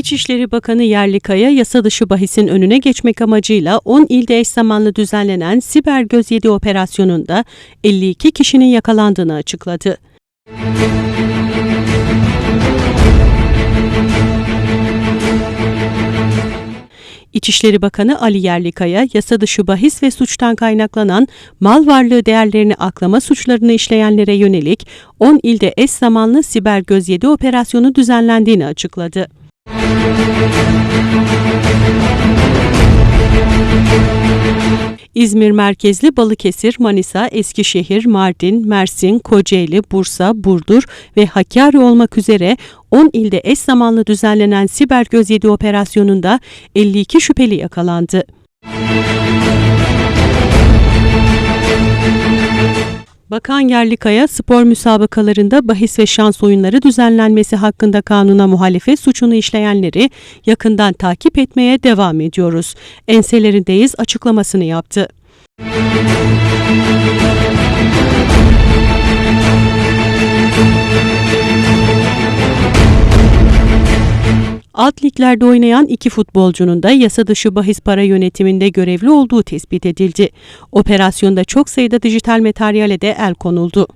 İçişleri Bakanı Yerlikaya yasa dışı bahisin önüne geçmek amacıyla 10 ilde eş zamanlı düzenlenen Siber Göz 7 operasyonunda 52 kişinin yakalandığını açıkladı. İçişleri Bakanı Ali Yerlikaya, yasa dışı bahis ve suçtan kaynaklanan mal varlığı değerlerini aklama suçlarını işleyenlere yönelik 10 ilde eş zamanlı siber göz 7 operasyonu düzenlendiğini açıkladı. İzmir merkezli Balıkesir, Manisa, Eskişehir, Mardin, Mersin, Kocaeli, Bursa, Burdur ve Hakkari olmak üzere 10 ilde eş zamanlı düzenlenen Siber Göz 7 operasyonunda 52 şüpheli yakalandı. Bakan Yerlikaya, spor müsabakalarında bahis ve şans oyunları düzenlenmesi hakkında kanuna muhalefet suçunu işleyenleri yakından takip etmeye devam ediyoruz. Enselerindeyiz açıklamasını yaptı. Alt liglerde oynayan iki futbolcunun da yasa dışı bahis para yönetiminde görevli olduğu tespit edildi. Operasyonda çok sayıda dijital materyale de el konuldu.